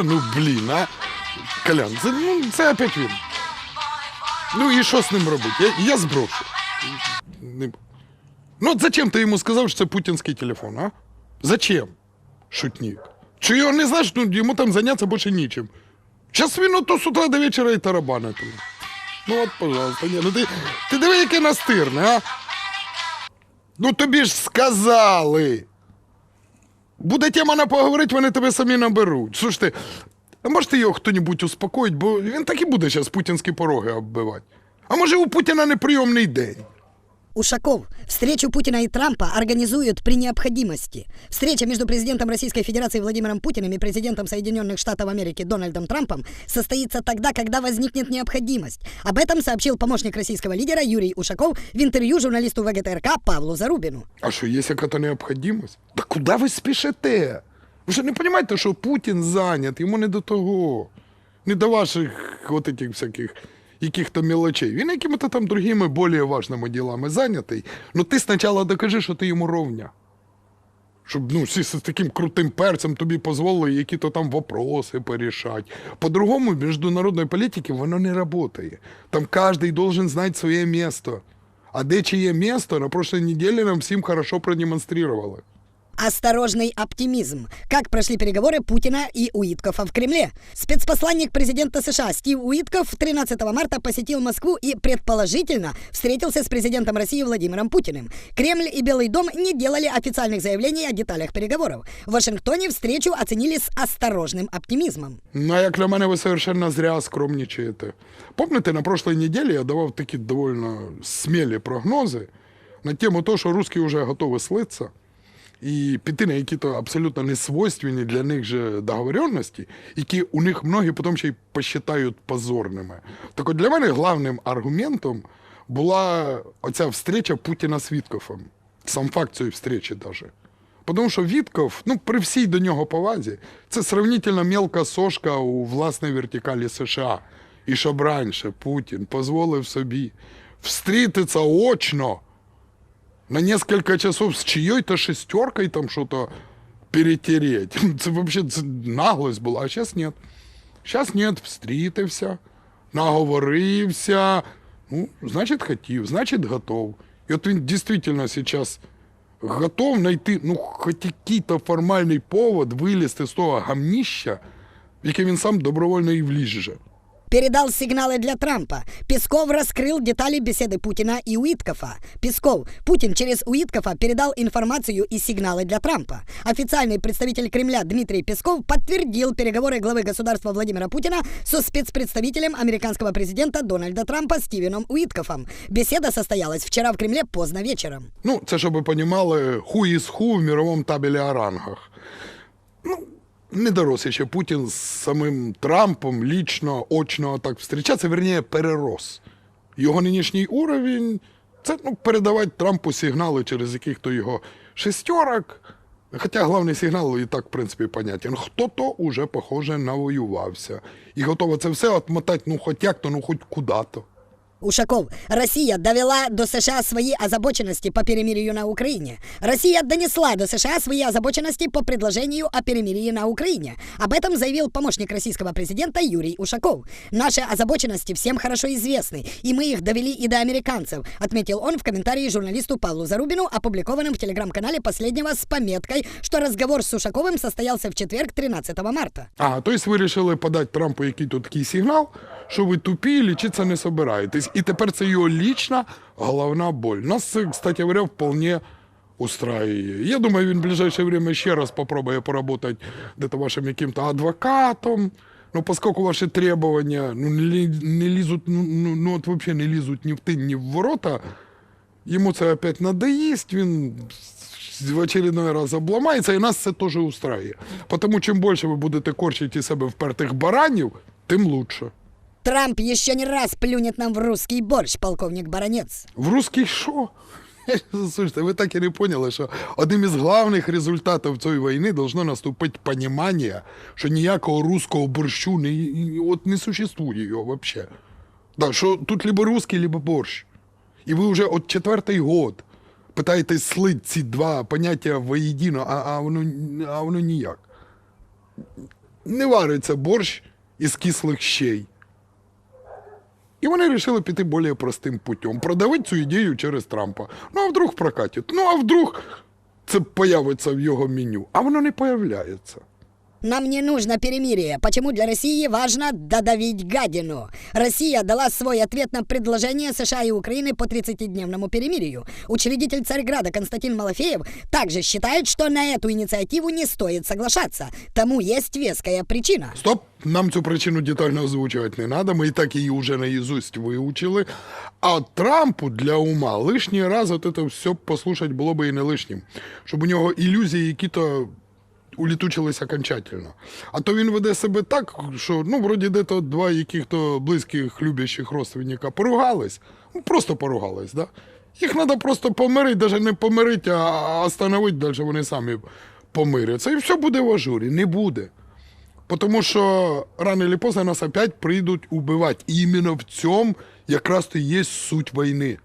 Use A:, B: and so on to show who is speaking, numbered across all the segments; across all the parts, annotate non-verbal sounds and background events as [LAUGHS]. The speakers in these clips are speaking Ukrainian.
A: [LAUGHS] Ну блін, а? Колян, це, ну, це опять він. Ну і що з ним робити? Я, я зброшу. Не... Ну, от зачем ти йому сказав, що це путінський телефон, а? Зачем? Шутник. Чи його не знаєш, ну йому там зайнятися більше нічим. Зараз він ото з утра до вечора і тарабанить. Ну от, пожалуйста, ні, ну ти, ти диви, яке настирне, а? Ну тобі ж сказали. Буде тема на поговорити, вони тебе самі наберуть. Слушайте, а можете його хто-небудь успокоїть, бо він так і буде зараз путінські пороги оббивати. А може у Путіна неприйомний день?
B: Ушаков, встречу Путина и Трампа организуют при необходимости. Встреча между президентом Российской Федерации Владимиром Путиным и президентом Соединенных Штатов Америки Дональдом Трампом состоится тогда, когда возникнет необходимость. Об этом сообщил помощник российского лидера Юрий Ушаков в интервью журналисту ВГТРК Павлу Зарубину.
A: А що, є яка-то необхідність? Та куди ви спішите? Ви що не розумієте, що Путін зайнят, йому не до того. Не до ваших от этих всяких яких-то мелочей. Він якими-то там другими, більш важними ділами зайнятий. Ну ти спочатку докажи, що ти йому ровня. Щоб ну, всі з таким крутим перцем тобі дозволили які-то там вопроси порішати. По-другому, в міжнародній політиці воно не працює. Там кожен должен знати своє місто. А де чиє місто, на прошлой неделе нам всім хорошо продемонстрировали.
B: Осторожный оптимизм. Как прошли переговоры Путина и Уиткофа в Кремле? Спецпосланник президента США Стив Уитков 13 марта посетил Москву и, предположительно, встретился с президентом России Владимиром Путиным. Кремль и Белый дом не делали официальных заявлений о деталях переговоров. В Вашингтоне встречу оценили с осторожным оптимизмом.
A: Ну, а як для мене ви совершенно зря скромничаєте. Помните, на прошлой неделе я давав такі довольно смілі прогнози на тему того, що русські вже готові слитися І піти на якісь абсолютно несвойственні для них же договоренності, які у них многі потім ще й посчитають позорними. Так от для мене головним аргументом була оця встреча Путіна з Віткофом. Сам факт цієї встречі даже. Тому що Вітков, ну при всій до нього повазі, це сравнительно мелка сошка у власній вертикалі США. І щоб раніше Путін дозволив собі встрітися очно на несколько часов з чиєю-то шестеркою там що-то перетереть. [LAUGHS] Це вообще наглость була, а зараз нет. Зараз нет, встрітився, наговорився. Ну, значить, хотів, значить, готов. І от він дійсно зараз готов знайти, ну, хоч який-то формальний повод вилізти з того гамніща, в яке він сам добровольно і вліже
B: Передал сигналы для Трампа. Песков раскрыл детали беседы Путина и Уиткофа. Песков. Путин через Уиткофа передал информацию и сигналы для Трампа. Официальный представитель Кремля Дмитрий Песков подтвердил переговоры главы государства Владимира Путина со спецпредставителем американского президента Дональда Трампа Стивеном Уиткофом. Беседа состоялась вчера в Кремле поздно вечером.
A: Ну, це щоб ви понімали, ху із ху в мировому табелі о рангах. Не дорос ще Путін з самим Трампом лічно, очно так встрічатися, верніше, перерос. Його нинішній уровень це ну, передавати Трампу сигнали через яких-то його шестерок. Хоча головний сигнал і так, в принципі, понятен. Хто-то уже, похоже, навоювався. І готово це все отмотати, ну, хоч як-то, ну, хоч куди-то.
B: Ушаков, Россия довела до США свои озабоченности по перемирию на Украине. Россия донесла до США свои озабоченности по предложению о перемирии на Украине. Об этом заявил помощник российского президента Юрий Ушаков. Наши озабоченности всем хорошо известны, и мы их довели и до американцев, отметил он в комментарии журналисту Павлу Зарубину, опубликованном в телеграм-канале последнего с пометкой, что разговор с Ушаковым состоялся в четверг 13 марта.
A: А, то есть ви вирішили подати Трампу який-то такий сигнал, що ви тупі і лічитися не собираєтесь. І тепер це його лічна головна боль. Нас кстати говоря, вполне устраиває. Я думаю, він в ближайшее время ще раз попробує поработать где-то вашим яким-то адвокатом. Ну, поскольку ваши требования ну, не, не лізуть, ну, ну, ну от вообще не лізуть ні в тин, ні в ворота, йому це опять надоїсть, він в очередной раз обламається, і нас це теж устраює. Тому чим більше ви будете корчити себе впертих баранів, тим лучше.
B: Трамп еще не раз плюнет нам в русский борщ, полковник Баранец.
A: В русський що? [LAUGHS] Слушайте, ви так і не поняли, що одним із головних результатів цієї війни должно наступити понімання, що ніякого руського борщу не, от не существує його вообще. Да, що тут либо русський, либо борщ. І ви вже от четвертий год питаєтесь слити ці два поняття воєдино, а, а, воно, а воно ніяк. не вариться борщ із кислих щей. І вони вирішили піти більш простим путем, продавити цю ідею через Трампа. Ну, а вдруг прокатить? Ну, а вдруг це появиться в його меню? А воно не появляється.
B: Нам не нужно перемирие. Почему для России важно додавить гадину? Россия дала свой ответ на предложение США и Украины по 30-дневному перемирию. Учредитель Царьграда Константин Малафеев также считает, что на эту инициативу не стоит соглашаться. Тому есть веская причина.
A: Стоп, нам цю причину детально озвучувати не треба, ми і так її вже наизусть вивчили. А Трампу для ума лишній раз от це все послухати було би і не лишнім. Щоб у нього ілюзії які-то улітучились окончательно. А то він веде себе так, що ну, вроді де-то два яких-то близьких, любящих родственника поругались. Ну, просто поругались, да? Їх треба просто помирити, навіть не помирити, а остановити, далі вони самі помиряться. І все буде в ажурі. Не буде. Потому що рано или поздно нас опять прийдуть убивати. І іменно в цьому якраз то є суть війни.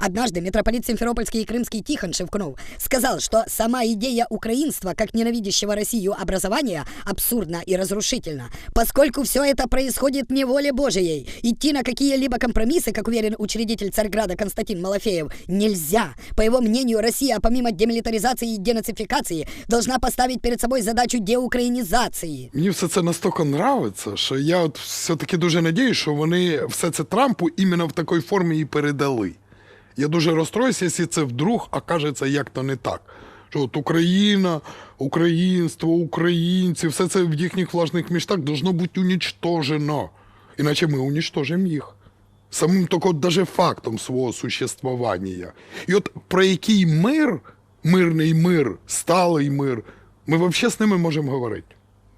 B: Однажды митрополит Симферопольский и Крымский Тихон Шевкунов сказал, что сама идея украинства как ненавидящего Россию образования абсурдна и разрушительна, поскольку все это происходит не воле Божией. Идти на какие-либо компромиссы, как уверен учредитель Царьграда Константин Малафеев, нельзя. По его мнению, Россия помимо демилитаризации и денацификации должна поставить перед собой задачу деукраинизации.
A: Мені все це настільки нравиться, що я от все-таки дуже надіюсь, що вони все це Трампу іменно в такій формі і передали. Я дуже розстроюся, якщо це вдруг окажеться як-то не так. Що от Україна, українство, українці, все це в їхніх влажних містах должно бути унічтожено. Іначе ми унічтожимо їх. Самим тільки даже фактом свого существування. І от про який мир, мирний мир, сталий мир, ми взагалі з ними можемо говорити.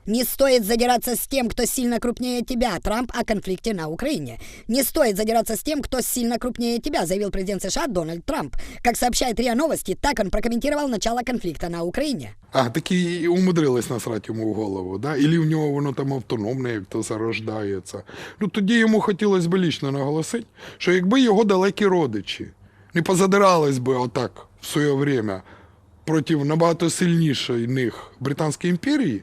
B: Не стоит задираться с тем, кто сильно крупнее тебя, Трамп о конфликте на Украине. Не стоит задираться с тем, кто сильно крупнее тебя, заявил президент США Дональд Трамп. Как сообщает РИА Новости, так он прокомментировал начало конфликта на Украине.
A: А, такі і умудрились насрати йому в голову, да? Ілі в нього воно там автономне, як то зарождається. Ну тоді йому хотілося б лічно наголосити, що якби його далекі родичі не позадирались би отак в своє время проти набагато сильнішої них Британської імперії,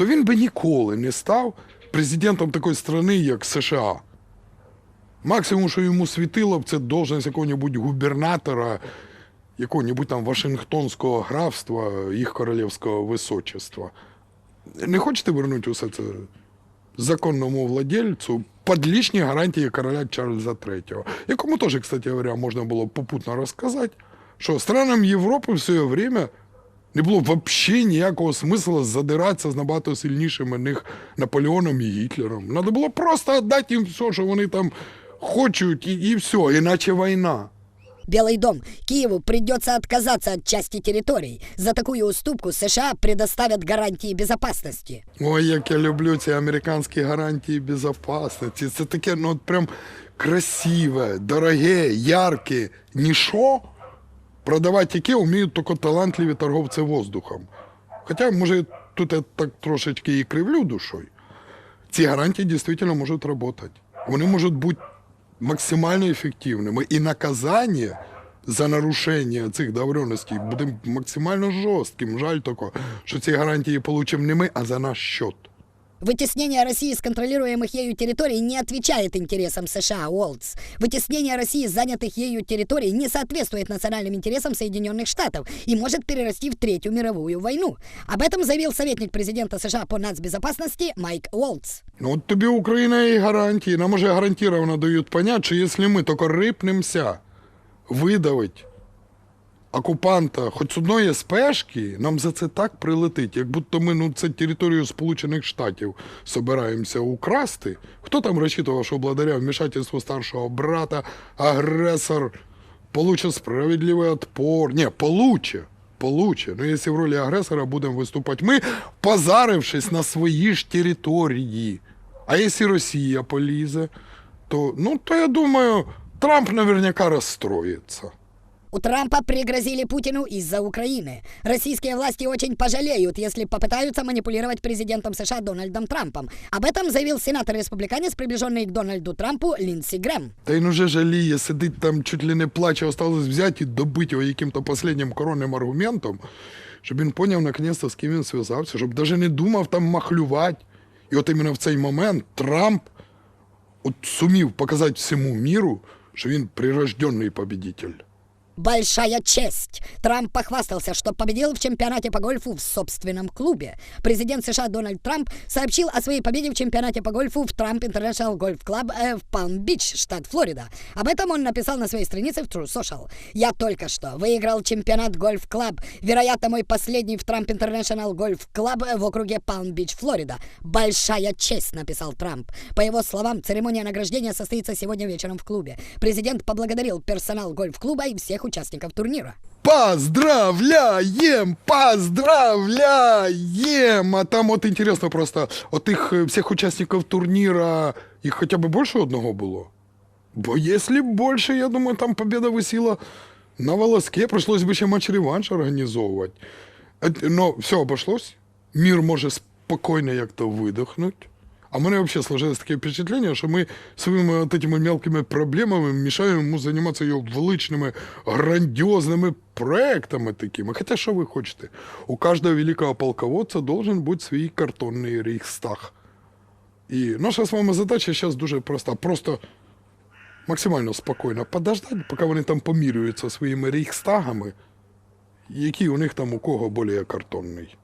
A: то він би ніколи не став президентом такої країни, як США. Максимум, що йому світило б, це должність якого-небудь губернатора якого-небудь там Вашингтонського графства, їх королівського височества. Не хочете вернути усе це законному владельцю під лічні гарантії короля Чарльза III, якому теж, кстати говоря, можна було попутно розказати, що странам Європи в своє время не було взагалі ніякого смисла задиратися з набагато сильнішими них Наполеоном і Гітлером. Треба було просто віддати їм все, що вони там хочуть, і, і все, іначе війна.
B: Белый дом. Киеву придется отказаться от части территорий. За такую уступку США предоставят гарантии безопасности.
A: Ой, як я люблю ці американські гарантії безпечності. Це таке, ну от прям красиве, дороге, ярке, нішо, продавати яке вміють тільки талантливі торговці воздухом. Хоча, може, тут я так трошечки і кривлю душою. Ці гарантії дійсно можуть працювати. Вони можуть бути максимально ефективними. І наказання за нарушення цих договоренностей буде максимально жорстким. Жаль тільки, що ці гарантії получимо не ми, а за наш счет.
B: Вытеснение России с контролируемых ею территорий не отвечает интересам США, Уолтс. Вытеснение России с занятых ею территорий не соответствует национальным интересам Соединенных Штатов и может перерасти в Третью мировую войну. Об этом заявил советник президента США по нацбезопасности Майк Уолтс.
A: Ну, от тобі Україна і гарантії. Нам уже гарантированно дають понять, що якщо ми тільки рипнемося видавить Окупанта хоч з одної спешки, нам за це так прилетить, як будто ми ну, це територію Сполучених Штатів собираємося украсти. Хто там розчитував, що благодаря вмішательству старшого брата агресор получит справедливий отпор? Ні, получе. Получе. Ну, якщо в ролі агресора будемо виступати ми, позарившись на свої ж території. А якщо Росія полізе, то, ну, то я думаю, Трамп наверняка розстроїться.
B: У Трампа пригрозили Путину из-за Украины. Российские власти очень пожалеют, если попытаются манипулировать президентом США Дональдом Трампом. Об этом заявил сенатор-республиканец, приближенный к Дональду Трампу Линдси Грэм.
A: Та він уже жаліє, сидить там, чуть ли не плаче, осталось взяти і добити його яким-то останнім коронним аргументом, щоб він поняв наконець, з ким він зв'язався, щоб навіть не думав там махлювати. І от іменно в цей момент Трамп от сумів показати всьому міру, що він прирожденний победитель.
B: Большая честь. Трамп похвастался, что победил в чемпионате по гольфу в собственном клубе. Президент США Дональд Трамп сообщил о своей победе в чемпионате по гольфу в Трамп International Golf Club э, в Палм-Бич, штат Флорида. Об этом он написал на своей странице в True Social. «Я только что выиграл чемпионат Гольф Клаб. Вероятно, мой последний в Трамп International Golf Club в округе Палм-Бич, Флорида. Большая честь», написал Трамп. По его словам, церемония награждения состоится сегодня вечером в клубе. Президент поблагодарил персонал гольф-клуба и всех участников турнира.
A: Поздравляем! Поздравляем! А там от інтересно просто, от тих е, всіх учасників турніра, їх хоча б більше одного було. Бо якщо більше, я думаю, там победа висіла на волоске, пришлось би ще матч-реванш організовувати. Е, Ну, все обошлось. Мір може спокійно як-то видихнути. А в мене взагалі сложилось таке впечатлення, що ми своїми от этими мелкими проблемами мішаємо йому займатися його величними, грандіозними проектами такими. Хоча що ви хочете? У кожного великого полководця должен бути свій картонний рейхстаг. І наша з вами задача зараз дуже проста. Просто максимально спокійно подождати, поки вони там помірюються своїми рейхстагами, який у них там у кого більш картонний.